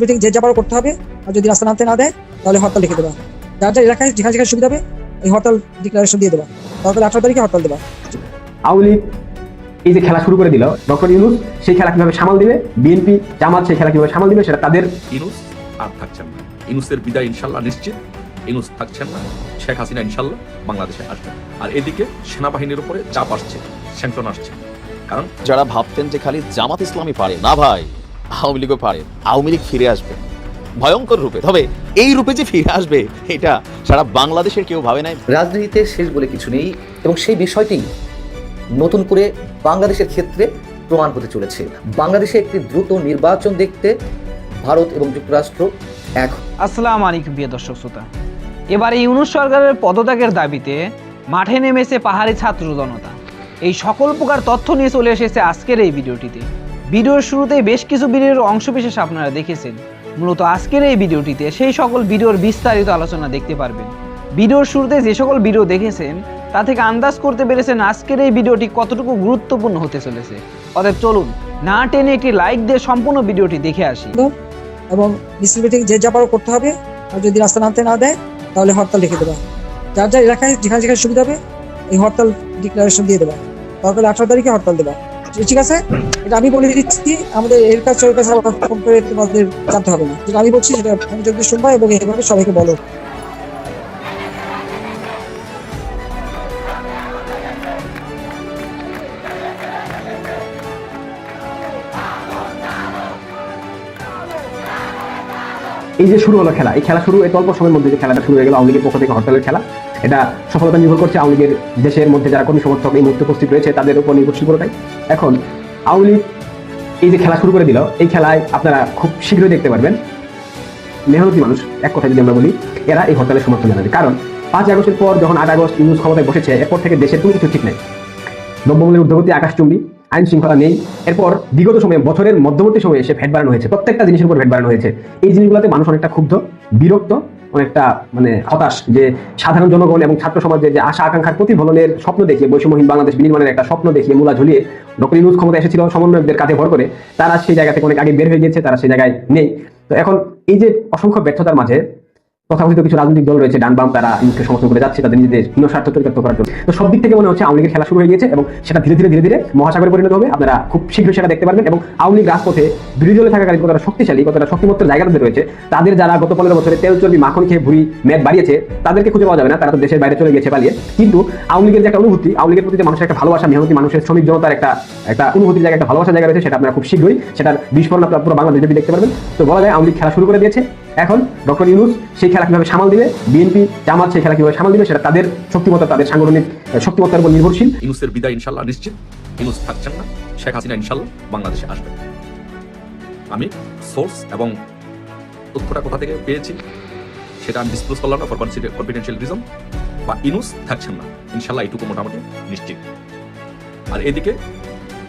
Meeting যে যাবার করতে হবে আর যদি রাস্তা নামতে না দেয় তাহলে হরতাল লিখে দেবা যার যার এলাকায় যেখানে যেখানে সুবিধা হবে এই হরতাল ডিক্লারেশন দিয়ে দেবা তারপরে আঠারো তারিখে হরতাল দেবা আওয়ামী লীগ এই যে খেলা শুরু করে দিল ডক্টর ইউনুস সেই খেলা কীভাবে সামাল দিবে বিএনপি জামাত সেই খেলা কীভাবে সামাল দিবে সেটা তাদের ইনুস আর থাকছেন না। ইনুসের বিদায় ইনশাল্লাহ নিশ্চিত। ইনুস থাকছেন না শেখ হাসিনা ইনশাল্লাহ বাংলাদেশে আসবেন। আর এদিকে সেনাবাহিনীর উপরে চাপ আসছে স্যাংশন আসছে। কারণ যারা ভাবতেন যে খালি জামাত ইসলামী পারে না ভাই। আওয়ামী লীগও পারে আওয়ামী লীগ ফিরে আসবে। ভয়ঙ্কর রূপে তবে এই রূপে যে ফিরে আসবে এটা সারা বাংলাদেশের কেউ ভাবে নাই। রাজনীতিতে শেষ বলে কিছু নেই এবং সেই বিষয়টি নতুন করে বাংলাদেশের ক্ষেত্রে প্রমাণ হতে চলেছে। বাংলাদেশে একটি দ্রুত নির্বাচন দেখতে ভারত এবং যুক্তরাষ্ট্র এক। আসসালামু আলাইকুম প্রিয় দর্শক শ্রোতা। এবার ইউনুস সরকারের পদত্যাগের দাবিতে মাঠে নেমেছে পাহাড়ি ছাত্র জনতা। এই সকল প্রকার তথ্য নিয়ে চলে এসেছে আজকের এই ভিডিওটিতে। ভিডিওর শুরুতেই বেশ কিছু ভিডিওর অংশবিশেষ আপনারা দেখেছেন। মূলত আজকের এই ভিডিওটিতে সেই সকল ভিডিওর বিস্তারিত আলোচনা দেখতে পারবেন। ভিডিওর শুরুতে যে সকল ভিডিও দেখেছেন, তা থেকে আন্দাজ করতে পেরেছেন আজকের এই ভিডিওটি কতটুকু গুরুত্বপূর্ণ হতে চলেছে। অতএব চলুন, না টেনে একটি লাইক দিয়ে সম্পূর্ণ ভিডিওটি দেখে আসি। এবং মিছিল মিটিং যে যাবার করতে হবে, আর যদি রাস্তা নামতে না দেয়, তাহলে হরতাল লিখে দেবা। যার যার এলাকায় যেখানে যেখানে সুবিধা হবে, এই হরতাল ডিক্লারেশন দিয়ে দেবা। তারপরে আঠারো তারিখে হরতাল দেবা। ঠিক আছে? এটা আমি বলে দিচ্ছি, আমাদের এর কাছে ওর কাছে ফোন করে তোমাদের জানতে হবে না। আমি বলছি, সেটা মনোযোগ দিয়ে শুনবা এবং এইভাবে সবাইকে বলো। এই যে শুরু হলো খেলা, এই খেলা শুরু, এই অল্প সময়ের মধ্যে যে খেলাটা শুরু হয়ে গেল, আওয়ামী লীগের পক্ষ থেকে হরতালের খেলা। এটা সফলতা নির্ভর করছে আওয়ামী লীগের দেশের মধ্যে যারা কর্মী সমর্থক এই মুহূর্তে উপস্থিত রয়েছে, তাদের উপর নির্ভরশীল পুরোটাই এখন, আওয়ামী লীগ এই যে খেলা শুরু করে দিল, এই খেলায় আপনারা খুব শীঘ্রই দেখতে পারবেন, মেহনতি মানুষ, এক কথায় যদি আমরা বলি, এরা এই হরতালের সমর্থন জানাবে। কারণ, পাঁচ আগস্টের পর যখন আট আগস্ট ইউনুস ক্ষমতায় বসেছে, এরপর থেকে দেশের কোনো কিছু ঠিক নেই। দ্রব্যমূল্যের ঊর্ধ্বগতি আকাশচুম্বী আইন শৃঙ্খলা নেই। এরপর বিগত সময়ে, বছরের মধ্যবর্তী সময়ে এসে ভ্যাট বাড়ানো হয়েছে। প্রত্যেকটা জিনিসের উপর ভ্যাট বাড়ানো হয়েছে। এই জিনিসগুলোতে মানুষ অনেকটা ক্ষুব্ধ, বিরক্ত অনেকটা মানে হতাশ যে সাধারণ জনগণ এবং ছাত্র সমাজের যে আশা, আকাঙ্ক্ষার প্রতিফলনের স্বপ্ন দেখিয়ে বৈষম্যহীন বাংলাদেশ বিনির্মাণের একটা স্বপ্ন দেখিয়ে মূলা ঝুলিয়ে ডক্টর ইউনুস ক্ষমতা এসেছিল, সমন্বয়কদের কাছে ভর করে, তারা সেই জায়গা থেকে অনেক আগে বের হয়ে গিয়েছে, তারা সেই জায়গায় নেই। তো এখন এই যে অসংখ্য ব্যর্থতার মাঝে তথাকথিত কিছু রাজনৈতিক দল রয়েছে, ডান বাম, তারা ইউনুসকে সমর্থন করে যাচ্ছে, তাদের নিজেদের হীন স্বার্থ চরিতার্থ করার জন্য। তো সব দিক থেকে মনে হচ্ছে আওয়ামী লীগের খেলা শুরু হয়ে গিয়েছে এবং সেটা ধীরে ধীরে ধীরে ধীরে মহাসাগরে পরিণত হবে। আপনারা খুব শীঘ্রই সেটা দেখতে পারবেন এবং আওয়ামী লীগ রাজপথে বিরোধী দলে থাকাকালীন কতটা শক্তিশালী, কতটা শক্তিমত্তর জায়গাতে রয়েছে, তাদের যারা গত পনেরো বছরে তেল চর্বি, মাখন খেয়ে ভুড়ি ম্যাপ বাড়িয়েছে, তাদেরকে খুঁজে পাওয়া যাবে না, তারা তো দেশের বাইরে চলে গেছে পালিয়ে। কিন্তু আওয়ামী লীগের যে একটা অনুভূতি, আওয়ামী লীগের প্রতি যে মানুষের একটা ভালোবাসা, মেহনতি মানুষের শ্রমিক জনতার একটা একটা অনুভূতির জায়গা একটা ভালোবাসা জায়গা রয়েছে, সেটা আপনারা খুব শীঘ্রই, সেটার বিস্ফোরণ আপনারা পুরো বাংলাদেশ দেখতে পারবেন। তো বলা যায় আওয়ামী লীগ খেলা শুরু করে দিয়েছে। এখন ডক্টর ইউনুস সেই খেলা কীভাবে সামাল দিবে, বিএনপি, জামাত সেই খেলা কীভাবে সামাল দিবে, সেটা তাদের শক্তিমত্তা, তাদের সাংগঠনিক শক্তিমত্তার উপর নির্ভরশীল। ইনুসের বিদায় ইনশাল্লাহ নিশ্চিত। ইনুস থাকছেন না, শেখ হাসিনা ইনশাল্লাহ বাংলাদেশে আসবেন আমি সোর্স এবং তথ্যটা কোথা থেকে পেয়েছি, সেটা আমি ডিসক্লোজ করলাম না ফর কনফিডেন্সিয়াল রিজন বা ইনুস থাকছেন না, ইনশাল্লাহ এইটুকু মোটামুটি নিশ্চিত। আর এদিকে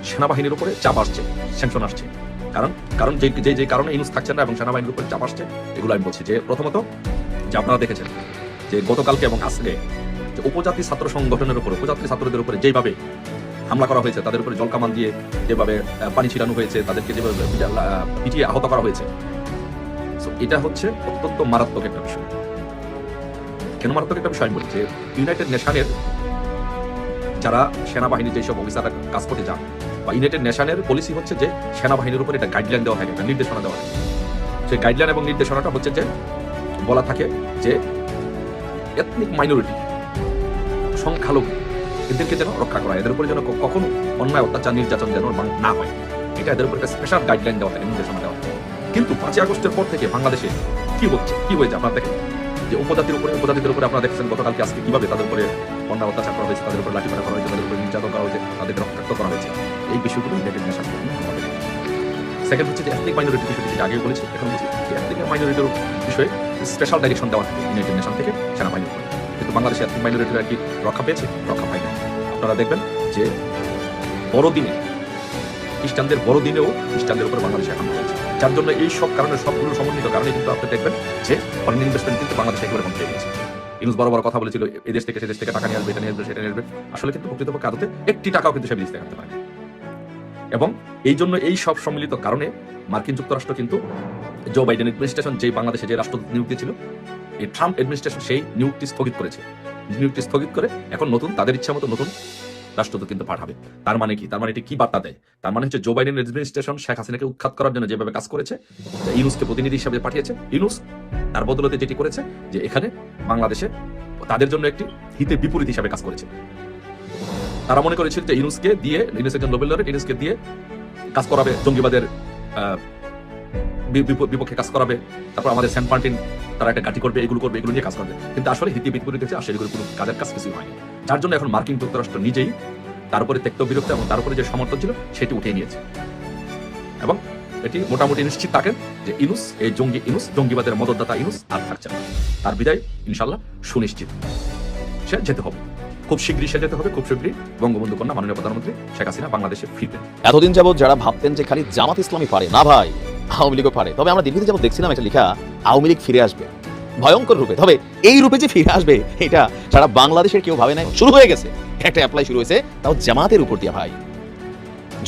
সেনাবাহিনীর উপরে চাপ আসছে স্যাংশন আসছে। কারণ কারণ যে যে যে কারণে ইনুস থাকছেন না এবং সেনাবাহিনীর উপরে চাপ আসছে, এগুলো আমি বলছি যে প্রথমত যে আপনারা দেখেছেন যে গতকালকে এবং আজকে যে উপজাতি ছাত্র সংগঠনের উপরে, উপজাতি ছাত্রদের উপরে যেভাবে হামলা করা হয়েছে, তাদের উপরে জলকামান দিয়ে যেভাবে পানি ছিটানো হয়েছে, তাদেরকে যেভাবে পিটিয়ে আহত করা হয়েছে। এটা হচ্ছে অত্যন্ত মারাত্মক একটা বিষয়। কেন মারাত্মক একটা বিষয় আমি বলি যে ইউনাইটেড নেশনের যারা সেনাবাহিনীর যেসব অফিসাররা কাজ করতে যান বা ইউনাইটেড নেশনের পলিসি হচ্ছে যে সেনাবাহিনীর উপর একটা গাইডলাইন দেওয়া হয় নির্দেশনা দেওয়া হয় সেই গাইডলাইন এবং নির্দেশনাটা হচ্ছে যে বলা থাকে যে এথনিক মাইনরিটি সংখ্যালঘু, এদেরকে যেন রক্ষা করা হয়। এদের উপরে যেন কখনো অন্যায়, অত্যাচার, নির্যাতন যেন না হয়। এটা এদের উপর একটা স্পেশাল গাইডলাইন দেওয়া থাকে, নির্দেশনা দেওয়া থাকে। কিন্তু পাঁচই আগস্টের পর থেকে বাংলাদেশে কি হচ্ছে? কি হয়েছে? আপনারা দেখেন যে উপজাতির উপরে, উপজাতিদের উপরে আপনারা দেখছেন গতকালকে আজকে কীভাবে তাদের উপরে অন্যায়, অত্যাচার করা হয়েছে, তাদের উপরে লাঠিমারা করা হয়েছে, তাদের উপরে নির্যাতন করা হয়েছে, তাদেরকে রক্ষাক্ত করা হয়েছে। এই বিষয়গুলো ইউনাইটেড নেশন সেকেন্ড হচ্ছে যে এথনিক মাইনরিটি বিষয়টি যেটা আগে বলেছি, এখন বলছি যে এথনিক মাইনরিটির বিষয়ে স্পেশাল ডাইরেকশন দেওয়া থাকে ইউনাইটেড নেশন থেকে সেনাবাহিনীর উপরে। কিন্তু বাংলাদেশে এথনিক মাইনরিটিরা কি রক্ষা পেয়েছে? রক্ষা পায়নি আপনারা দেখবেন যে বড়দিনে, খ্রিস্টানদের বড়দিনেও খ্রিস্টানদের উপরে বাংলাদেশে হামলা হয়েছে। যার জন্য এই সব কারণে, সবগুলো সমন্বিত কারণে কিন্তু আপনি দেখবেন যে ফরেন ইনভেস্টমেন্ট কিন্তু বাংলাদেশে একেবারে কম হয়ে গেছে। ইউনুস বড় বড় কথা বলেছিল এদেশ থেকে সে দেশ থেকে টাকা নিয়ে আসবে, এটা নিয়ে আসবে, সেটা নিয়ে আসবে। আসলে কিন্তু প্রকৃতপক্ষে আদতে একটি টাকাও কিন্তু সে বিদেশ থেকে পারে এবং এই জন্য এই সব সম্মিলিত কারণে মার্কিন যুক্তরাষ্ট্র কিন্তু জো বাইডেন অ্যাডমিনিস্ট্রেশন যে বাংলাদেশে যে রাষ্ট্রদূত নিয়োগ দিয়েছিল এই ট্রাম্প অ্যাডমিনিস্ট্রেশন সেই নিয়োগটি স্থগিত করেছে। নিয়োগটি স্থগিত করে এখন নতুন, তাদের ইচ্ছা মতো নতুন রাষ্ট্রদূত কিন্তু পাঠাবে। তার মানে কি? তার মানে এটি কি বার্তা দেয়? তার মানে হচ্ছে জো বাইডেন অ্যাডমিনিস্ট্রেশন শেখ হাসিনাকে উৎখাত করার জন্য যেভাবে কাজ করেছে ইউনুসকে প্রতিনিধি হিসাবে পাঠিয়েছে। ইউনুস তার বদলতে যেটি করেছে, যে এখানে বাংলাদেশে তাদের জন্য একটি হিতে বিপরীত হিসাবে কাজ করেছে। তারা মনে করেছিল যে ইউনুসকে দিয়ে, ইউনুস একজন নোবেল লরেট ইউনুসকে দিয়ে কাজ করাবে, জঙ্গিবাদের বিপক্ষে কাজ করাবে। তারপর আমাদের সেন্ট মার্টিন, তারা একটা গাটি করবে, এগুলো করবে, এগুলো নিয়ে কাজ করবে। কিন্তু আসলে হিতে বিপরীত হচ্ছে আসলে এগুলো কোনো কাজের কাজ কিছুই হয়নি। যার জন্য এখন মার্কিন যুক্তরাষ্ট্র নিজেই তার উপরে ত্যক্ত বিরক্ত এবং তার উপরে যে সমর্থন ছিল, সেটি উঠিয়ে নিয়েছে। এবং এটি মোটামুটি নিশ্চিত থাকেন যে ইনুস এই জঙ্গি ইনুস জঙ্গিবাদের মদতদাতা ইনুস আর থাকছে না। তার বিদায়, ইনশাল্লাহ, সুনিশ্চিত। সে যেতে হবে। খুব শীঘ্রই সে যেতে হবে, খুব শীঘ্রই। বঙ্গবন্ধু কন্যা, মাননীয় প্রধানমন্ত্রী শেখ হাসিনা বাংলাদেশে ফিরবেন। এতদিন যাবত যারা ভাবতেন যে খালি জামাত ইসলামী পারে, না ভাই, আওয়ামী লীগও পারে, তবে আমরা দীর্ঘদিন যাবত দেখছিলাম একটা লেখা, আওয়ামী লীগ ফিরে আসবে। ভয়ঙ্কর রূপে, তবে এই রূপে যে ফিরে আসবে, এটা সারা বাংলাদেশের কেউ ভাবে নাই। শুরু হয়ে গেছে, একটা অ্যাপ্লাই শুরু হয়েছে, তাও জামাতের উপর দিয়ে ভাই।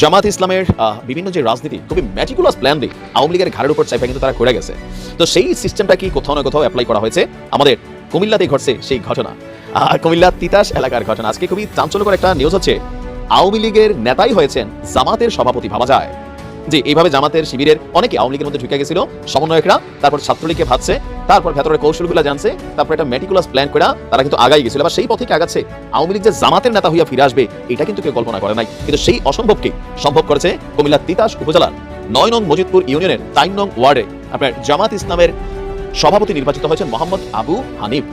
জামাত ইসলামের বিভিন্ন যে রাজনীতি, খুবই ম্যাটিকুলাস প্ল্যান দিয়ে আওয়ামী লীগের ঘাড়ের উপর চাইপা কিন্তু তারা করে গেছে। তো সেই সিস্টেমটা কি কোথাও না কোথাও অ্যাপ্লাই করা হয়েছে? আমাদের কুমিল্লাতে ঘটছে সেই ঘটনা। আর কুমিল্লা তিতাস এলাকার ঘটনা। আজকে খুবই চাঞ্চল্যকর একটা নিউজ হচ্ছে, আওয়ামী লীগের নেতাই হয়েছেন জামাতের সভাপতি, ভাবা যায়। যে এইভাবে জামাতের শিবিরের অনেকে আওয়ামী লীগের মধ্যে ঢুকে গেছিল, সমন্বয়করা, তারপর ছাত্রলীগকে ভাবছে, তারপর ভেতরের কৌশলগুলো জানছে, তারপর একটা মেটিকুলাস প্ল্যান করে তারা কিন্তু আগাই গেছিল। আবার সেই পথে কি আগাচ্ছে? আওয়ামী লীগ যে জামাতের নেতা হইয়া ফিরে আসবে, এটা কিন্তু কেউ কল্পনা করে নাই। কিন্তু সেই অসম্ভবকে সম্ভব করেছে কুমিল্লার তিতাস উপজেলার নয় নং মজিদপুর ইউনিয়নের তিন নং ওয়ার্ডে আপনার জামাত ইসলামের সভাপতি নির্বাচিত হয়েছেন মোহাম্মদ আবু হানিফ।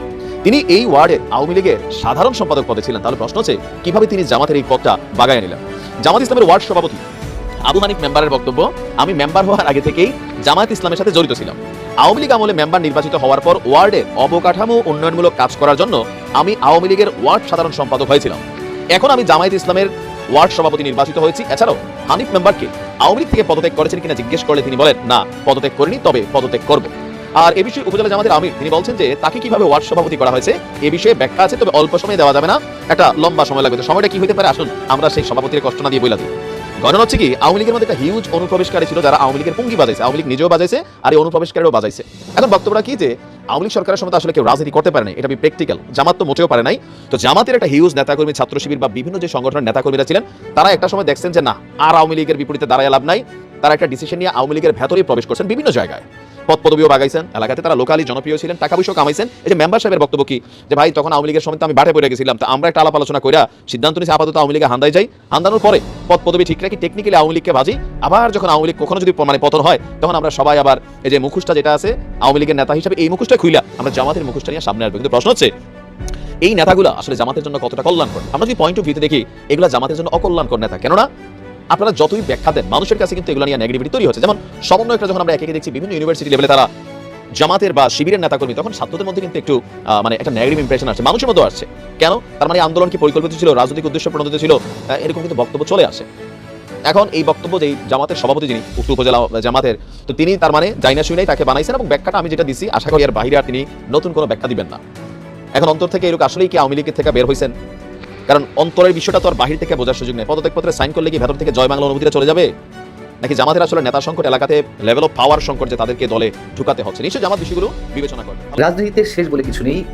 তিনি এই ওয়ার্ডে আওয়ামী লীগের সাধারণ সম্পাদক পদে ছিলেন। তাহলে প্রশ্ন হচ্ছে, কীভাবে তিনি জামাতের এই পদটা বাগায় নিলেন? জামাত ইসলামের ওয়ার্ড সভাপতি আবু হানিফ মেম্বারের বক্তব্য, আমি মেম্বার হওয়ার আগে থেকেই জামায়াত ইসলামের সাথে জড়িত ছিলাম। আওয়ামী লীগ আমলে মেম্বার নির্বাচিত হওয়ার পর ওয়ার্ডের অবকাঠামো উন্নয়নমূলক কাজ করার জন্য আমি আওয়ামী লীগের ওয়ার্ড সাধারণ সম্পাদক হয়েছিলাম। এখন আমি জামায়াত ইসলামের ওয়ার্ড সভাপতি নির্বাচিত হয়েছি। এছাড়াও হানিফ মেম্বারকে আওয়ামী লীগ থেকে পদত্যাগ করেছেন কিনা জিজ্ঞেস করলে তিনি বলেন, না, পদত্যাগ করিনি, তবে পদত্যাগ করব। আর এ বিষয়ে উপজেলা জামাতের আমির, তিনি বলছেন যে তাকে কীভাবে ওয়ার্ড সভাপতি করা হয়েছে, এ বিষয়ে ব্যাখ্যা আছে, তবে অল্প সময় দেওয়া যাবে না। একটা লম্বা সময় লাগবে। সময়টা কি হতে পারে? আসুন, আমরা সেই সভাপতির কষ্ট না দিয়ে বইলা দিই। ঘটনা হচ্ছে কি, আওয়ামী লীগের মধ্যে একটা হিউজ অনুপ্রবেশকারী ছিল যারা আওয়ামী লীগের পুঙ্গি বাজাইছে, আওয়ামী লীগ নিজেও বাজাইছে, আর এই অনুপ্রবেশকারীও বাজাইছে। এখন বক্তব্যটা কি যে, আওয়ামী লীগ সরকারের সময় আসলে কেউ রাজনীতি করতে পারে নাই, এটা প্র্যাকটিক্যাল জামাত তো মোটেও পারে নাই। তো জামাতের একটা হিউজ নেতাকর্মী, ছাত্র শিবির বা বিভিন্ন যে সংগঠনের নেতাকর্মীরা ছিলেন, তারা একটা সময় দেখছেন যে না, আর আওয়ামী লীগের বিপরীতে দাঁড়ায় লাভ নাই। তারা একটা ডিসিশন নিয়ে আওয়ামী লীগের ভেতরে প্রবেশ করছেন বিভিন্ন জায়গায়। পদ পদবিও বাগাইছেন। এলাকাতে তারা লোকালি জনপ্রিয় ছিলেন টাকা পয়সা কামাইছেন। এই যে মেম্বার সাহেবের বক্তব্য কি? যে ভাই, তখন আওয়ামী লীগের সময় তো আমি বাটে পড়ে গেছিলাম, তো আমরা একটা আলাপ আলোচনা কইরা সিদ্ধান্ত নিয়েছি আপাতত আওয়ামী লীগে হান্দায় যাই। হান্দানোর পরে পদ পদবি ঠিক রাখি টেকনিক্যালি আওয়ামী লীগকে বাজি। আবার যখন আওয়ামী লীগ কখনো যদি মানে পতন হয়, তখন আমরা সবাই আবার এই যে মুখোশটা যেটা আছে, আওয়ামী লীগের নেতা হিসেবে এই মুখোশটা খুইলা, আমরা জামাতের মুখোশটা নিয়ে সামনে আসব। কিন্তু প্রশ্ন হচ্ছে, এই নেতাগুলো আসলে জামাতের জন্য কতটা কল্যাণকর? আমরা যদি পয়েন্ট অফ ভিউতে দেখি, এগুলো জামাতের জন্য অকল্যাণকর নেতা। কেননা আপনারা যতই ব্যাখ্যা দেন, মানুষের কাছে কিন্তু এগুলো নিয়ে নেগেটিভিটি তৈরি হচ্ছে। যেমন সমন্বয়করা যখন আমরা একে দেখছি, বিভিন্ন ইউনিভার্সিটি লেভেলে তারা জামাতের বা শিবিরের নেতাকর্মী, তখন ছাত্রদের মধ্যে কিন্তু একটু মানে একটা নেগেটিভ ইমপ্রেশন আসছে। মানুষের মধ্যে আসছে। কেন? তার মানে আন্দোলন কি পরিকল্পিত ছিল, রাজনৈতিক উদ্দেশ্য প্রণোদিত ছিল? এরকম কিন্তু বক্তব্য চলে আসে। এখন এই বক্তব্য যেই জামাতের সভাপতি যিনি, উক্ত উপজেলা জামাতের, তো তিনি তার মানে জাইনা শুনেই তাকে বানাইছেন এবং ব্যাখ্যাটা আমি যেটা দিছি, আশা করি এর বাইরে আর তিনি নতুন কোনো ব্যাখ্যা দিবেন না। এখন অন্তর থেকে এরকম আসলেই কি আওয়ামী লীগের থেকে বের হয়েছেন কারণ অন্তরের বিষয়টা তো আর বাহির থেকে বোঝার সুযোগ নেই। পদত্যাগপত্রে সাইন করলে কি ভেতর থেকে জয় বাংলা অনুভূতিটা চলে যাবে? নাকি জামাতের আসলে নেতা সংকট এলাকাতে লেভেল অফ পাওয়ার সংকট যে তাদেরকে দলে ঢুকাতে হচ্ছে? নিশ্চয়ই জামাত বিষয়গুলো বিবেচনা করবে। রাজনীতিতে শেষ বলে কিছু নেই,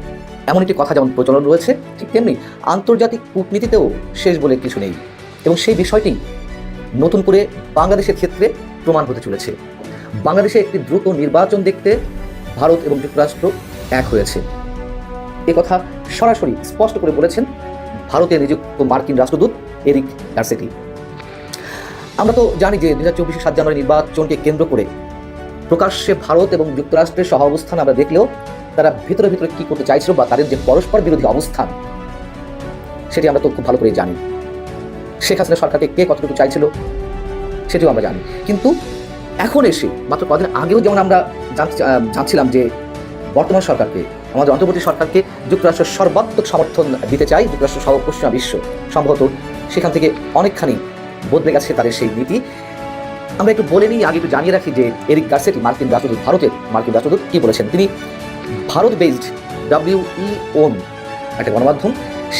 এমন একটি কথা যেমন প্রচলন রয়েছে, ঠিক তেমনি আন্তর্জাতিক কূটনীতিতেও শেষ বলে কিছু নেই। এবং সেই বিষয়টি নতুন করে বাংলাদেশের ক্ষেত্রে প্রমাণ হতে চলেছে। বাংলাদেশে একটি দ্রুত নির্বাচন দেখতে ভারত এবং যুক্তরাষ্ট্র এক হয়েছে। এ কথা সরাসরি স্পষ্ট করে বলেছেন ভারতে নিযুক্ত মার্কিন রাষ্ট্রদূত এরিক গার্সেটি। আমরা তো জানি যে দু হাজার চব্বিশে সাত জানুয়ারি নির্বাচনকে কেন্দ্র করে প্রকাশ্যে ভারত এবং যুক্তরাষ্ট্রের সহ অবস্থান আমরা দেখলেও তারা ভিতরে ভিতরে কি করতে চাইছিল বা তাদের যে পরস্পর বিরোধী অবস্থান, সেটি আমরা তো খুব ভালো করে জানি। শেখ হাসিনা সরকারকে কে কতটুকু চাইছিল, সেটিও আমরা জানি। কিন্তু এখন এসে, মাত্র কদিন আগেও যেমন আমরা জানছিলাম যে বর্তমান সরকারকে আমাদের অন্তর্বর্তী সরকারকে যুক্তরাষ্ট্রের সর্বাত্মক সমর্থন দিতে চাই, যুক্তরাষ্ট্র সহ পশ্চিমা বিশ্ব সম্ভবত সেখান থেকে অনেকখানি বদলে গেছে তাদের সেই নীতি। আমরা একটু বলে নিই, আগে একটু জানিয়ে রাখি যে এরিক গার্সেটি, মার্কিন রাষ্ট্রদূত, ভারতের মার্কিন রাষ্ট্রদূত, কী বলেছেন? তিনি ভারত বেসড ডাব্লিউই ওন একটা গণমাধ্যম,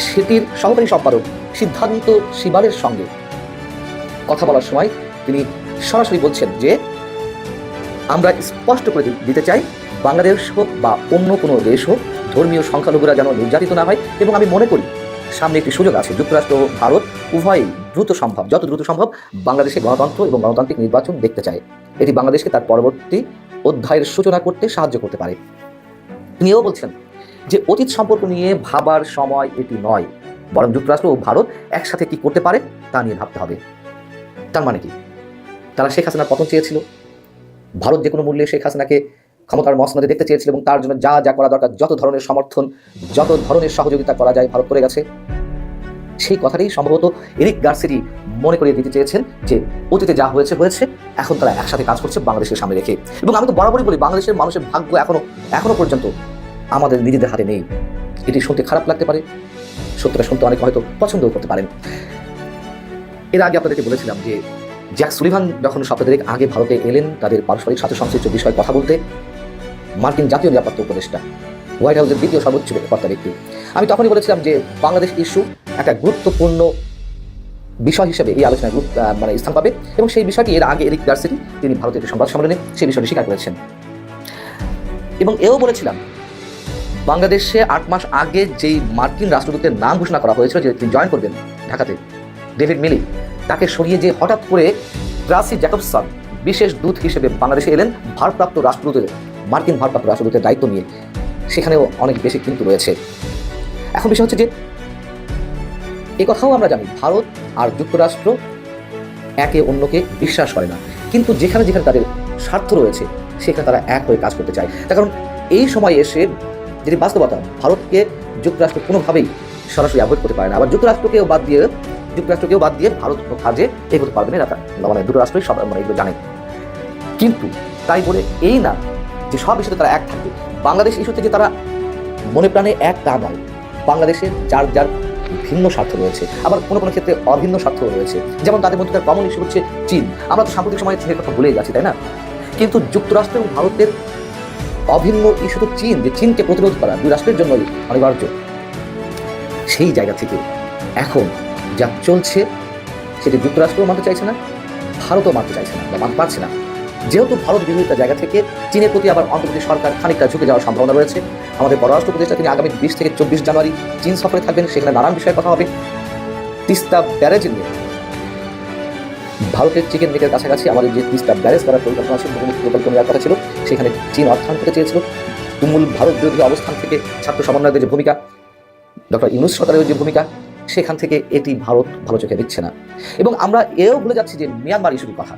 সেটির সহকারী সম্পাদক সিদ্ধান্ত শিবালের সঙ্গে কথা বলার সময় তিনি সরাসরি বলছেন যে, আমরা স্পষ্ট করে দিতে চাই বাংলাদেশ হোক বা অন্য কোনো দেশ হোক, ধর্মীয় সংখ্যালঘুরা যেন নির্যাতিত না হয় এবং আমি মনে করি সামনে একটি সুযোগ আছে। যুক্তরাষ্ট্র ভারত উভয়ই দ্রুত সম্ভব, যত দ্রুত সম্ভব বাংলাদেশে গণতন্ত্র এবং গণতান্ত্রিক নির্বাচন দেখতে চায়। এটি বাংলাদেশকে তার পরবর্তী অধ্যায়ের সূচনা করতে সাহায্য করতে পারে। তিনিও বলছেন যে, অতীত সম্পর্ক নিয়ে ভাবার সময় এটি নয়, বরং যুক্তরাষ্ট্র ও ভারত একসাথে কি করতে পারে তা নিয়ে ভাবতে হবে। তার মানে কি? তারা শেখ হাসিনার পতন চেয়েছিল। ভারত যে কোনো মূল্যে শেখ হাসিনাকে ক্ষমতার মসনদে দেখতে চেয়েছিল এবং তার জন্য যা যা করা দরকার, যত ধরনের সমর্থন, যত ধরনের সহযোগিতা করা যায় ভারত করে গেছে। সেই কথাটাই সম্ভবত এরিক গার্সেরি মনে করিয়ে দিতে চেয়েছেন যে, অতীতে যা হয়েছে হয়েছে। এখন তারা একসাথে কাজ করছে বাংলাদেশের সামনে রেখে। এবং আমি তো বরাবরই বলি, বাংলাদেশের মানুষের ভাগ্য এখনও এখনও পর্যন্ত আমাদের নিজেদের হাতে নেই। এটি শুনতে খারাপ লাগতে পারে। সত্যটা শুনতে অনেকে হয়তো পছন্দও করতে পারেন। এর আগে আপনাদেরকে বলেছিলাম যে, জ্যাক সুলিভান যখন সপ্তাহের আগে ভারতে এলেন, তাদের পারস্পরিক স্বার্থ সংশ্লিষ্ট বিষয়ে কথা বলতে মার্কিন জাতীয় নিরাপত্তা উপদেষ্টা। হোয়াইট হাউসের দ্বিতীয় সর্বোচ্চ কর্তা ব্যক্তি। আমি তখনই বলেছিলাম যে বাংলাদেশ ইস্যু একটা গুরুত্বপূর্ণ বিষয় হিসেবে এই আলোচনায় মানে স্থান পাবে এবং সেই বিষয়টি এর আগে এরিক গার্সেটি তিনি ভারতের একটি সংবাদ সম্মেলনে সেই বিষয়টি স্বীকার করেছেন। এবং এও বলেছিলাম, বাংলাদেশে আট মাস আগে যেই মার্কিন রাষ্ট্রদূতের নাম ঘোষণা করা হয়েছিল যে তিনি জয়েন করবেন ঢাকাতে, ডেভিড মিলি, তাকে সরিয়ে যে হঠাৎ করে ট্রাসি জ্যাকবসন বিশেষ দূত হিসেবে বাংলাদেশে এলেন, ভারপ্রাপ্ত রাষ্ট্রদূতের মার্কিন ভারপ্রাপ্ত রাষ্ট্রদূতের দায়িত্ব নিয়ে সেখানেও অনেক বেশি কিন্তু রয়েছে। এখন বিষয় হচ্ছে যে, এ কথাও আমরা জানি, ভারত আর যুক্তরাষ্ট্র একে অন্যকে বিশ্বাস করে না। কিন্তু যেখানে যেখানে তাদের স্বার্থ রয়েছে, সেখানে তারা এক হয়ে কাজ করতে চায়। তার কারণ এই সময় এসে যেটি বাস্তবতা, ভারতকে যুক্তরাষ্ট্র কোনোভাবেই সরাসরি অ্যাভয়েড করতে পারে না। আবার যুক্তরাষ্ট্রকেও বাদ দিয়ে, যুক্তরাষ্ট্রকেও বাদ দিয়ে ভারত কোনো কাজে এগোতে পারবে না। মানে দুটো রাষ্ট্রই সব মানে এগুলো জানে। কিন্তু তাই বলে এই না যে সব ইস্যুতে তারা এক থাকবে। বাংলাদেশ ইস্যুতে যে তারা মনে প্রাণে এক তা নয়। বাংলাদেশের যার যার ভিন্ন স্বার্থ রয়েছে। আবার কোনো কোনো ক্ষেত্রে অভিন্ন স্বার্থ রয়েছে। যেমন তাদের মধ্যে তার কমন ইস্যু হচ্ছে চীন। আমরা তো সাম্প্রতিক সময়ে চীনের কথা ভুলে যাচ্ছি, তাই না? কিন্তু যুক্তরাষ্ট্র এবং ভারতের অভিন্ন ইস্যু তো চীন, যে চীনকে প্রতিরোধ করা দুই রাষ্ট্রের জন্যই অনিবার্য। সেই জায়গা থেকে এখন যা চলছে, সেটি যুক্তরাষ্ট্রও মানতে চাইছে না, ভারতও মানতে চাইছে না বা মানতে পারছে না। যেহেতু ভারত বিরোধিতা জায়গা থেকে চীনের প্রতি আবার অন্তর্বর্তী সরকার খানিকটা ঝুঁকে যাওয়ার সম্ভাবনা রয়েছে, আমাদের পররাষ্ট্র উপদেষ্টা তিনি আগামী বিশ থেকে চব্বিশ জানুয়ারি চীন সফরে থাকবেন, সেখানে নানান বিষয়ে কথা হবে। তিস্তা ব্যারেজ নিয়ে। ভারতের চিকেন নেকের কাছাকাছি আমাদের যে তিস্তা ব্যারেজ করার পরিকল্পনা ছিল বহুমুখী প্রকল্প নেওয়ার কথা ছিল, সেখানে চীন অর্থায়ন করতে চেয়েছিল। তুমুল ভারত বিরোধী অবস্থান থেকে ছাত্র সমন্বয়কের যে ভূমিকা, ডক্টর ইউনুস সরকারের যে ভূমিকা, সেখান থেকে এটি ভারত ভালো চোখে দিচ্ছে না। এবং আমরা এও ভুলে যাচ্ছি যে মিয়ানমার ইস্যুর কথা।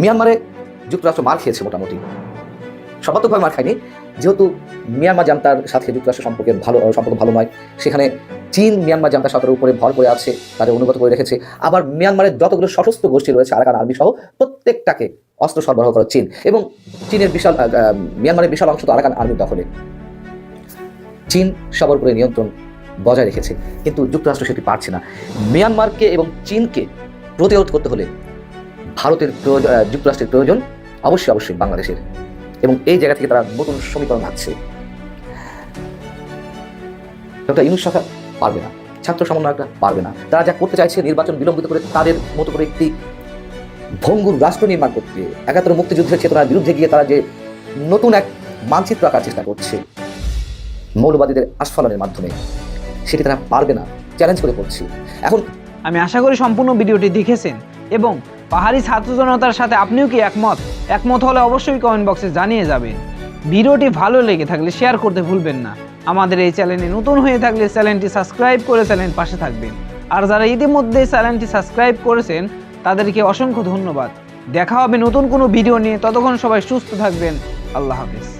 মিয়ানমারে যুক্তরাষ্ট্র মার খেয়েছে মোটামুটি। সর্বাত্মকভাবে মার খায়নি। যেহেতু মিয়ানমার জান্তার সাথে যুক্তরাষ্ট্র সম্পর্কে ভালো সম্পর্ক ভালো নয়, সেখানে চীন, মিয়ানমার জান্তা সরকারের উপরে ভর করে আছে, তাদের অনুগত করে রেখেছে। আবার মিয়ানমারের যতগুলো সশস্ত্র গোষ্ঠী রয়েছে, আরাকান আর্মি সহ প্রত্যেকটাকে অস্ত্র সরবরাহ করে চীন এবং চীনের বিশাল মিয়ানমারের বিশাল অংশ তো আরাকান আর্মির দখলে। চীন সবার উপরে নিয়ন্ত্রণ বজায় রেখেছে, কিন্তু যুক্তরাষ্ট্র সেটি পারছে না। মিয়ানমারকে এবং চীনকে প্রতিরোধ করতে হলে ভারতের প্রয়োজন যুক্তরাষ্ট্রের প্রয়োজন অবশ্যই অবশ্যই বাংলাদেশের। এবং এই জায়গা থেকে তারা নতুন সমীকরণ আনছে ডক্টর ইউনুস সরকার পারবে না, ছাত্র সমন্বয়করা পারবে না। তারা যা করতে চাইছে, নির্বাচন বিলম্বিত করে তাদের মতো করে একটি ভঙ্গুর রাষ্ট্র নির্মাণ করতে, একাত্তর মুক্তিযুদ্ধের চেতনার বিরুদ্ধে গিয়ে তারা যে নতুন এক মানচিত্র আঁকার চেষ্টা করছে, মৌলবাদীদের আস্ফলনের মাধ্যমে, সেটি তারা পারবে না, চ্যালেঞ্জ করে করছি এখন আমি আশা করি সম্পূর্ণ ভিডিওটি দেখেছেন এবং পাহাড়ি ছাত্র জনতার সাথে আপনিও কি একমত? একমত হলে অবশ্যই কমেন্ট বক্সে জানিয়ে যাবেন ভিডিওটি ভালো লেগে থাকলে শেয়ার করতে ভুলবেন না। আমাদের এই চ্যানেলে নতুন হয়ে থাকলে চ্যানেলটি সাবস্ক্রাইব করে চ্যানেল পাশে থাকবেন। আর যারা ইতিমধ্যে চ্যানেলটি সাবস্ক্রাইব করেছেন, তাদেরকে অসংখ্য ধন্যবাদ। দেখা হবে নতুন কোনো ভিডিও নিয়ে। ততক্ষণ সবাই সুস্থ থাকবেন। আল্লাহ হাফিজ।